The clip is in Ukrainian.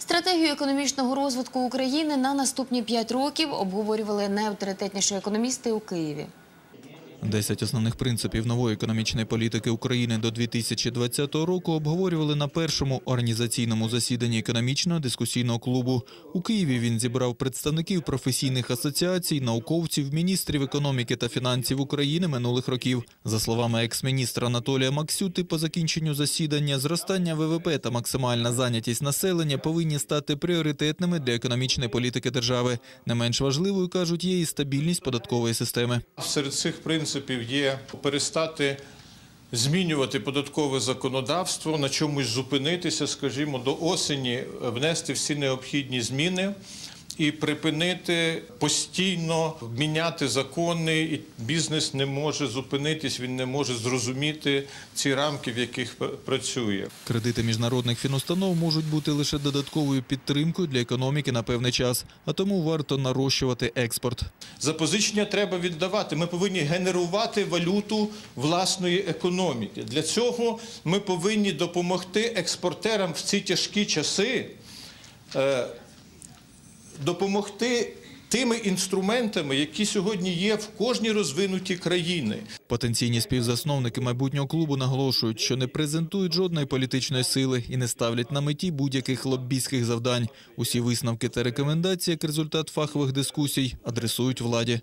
Стратегію економічного розвитку України на наступні п'ять років обговорювали найавторитетніші економісти у Києві. Десять основних принципів нової економічної політики України до 2020 року обговорювали на першому організаційному засіданні економічного дискусійного клубу. У Києві він зібрав представників професійних асоціацій, науковців, міністрів економіки та фінансів України минулих років. За словами екс-міністра Анатолія Максюти, по закінченню засідання зростання ВВП та максимальна зайнятість населення повинні стати пріоритетними для економічної політики держави. Не менш важливою кажуть є і стабільність податкової системи. Серед цих принципів є перестати змінювати податкове законодавство, на чомусь зупинитися, скажімо, до осені внести всі необхідні зміни і припинити постійно міняти закони. І бізнес не може зупинитись, він не може зрозуміти ці рамки, в яких працює. Кредити міжнародних фінустанов можуть бути лише додатковою підтримкою для економіки на певний час, а тому варто нарощувати експорт. Запозичення треба віддавати. Ми повинні генерувати валюту власної економіки. Для цього ми повинні допомогти експортерам в ці тяжкі часи, е, допомогти тими інструментами, які сьогодні є в кожній розвинутій країні. Потенційні співзасновники майбутнього клубу наголошують, що не презентують жодної політичної сили і не ставлять на меті будь-яких лоббійських завдань. Усі висновки та рекомендації як результат фахових дискусій адресують владі.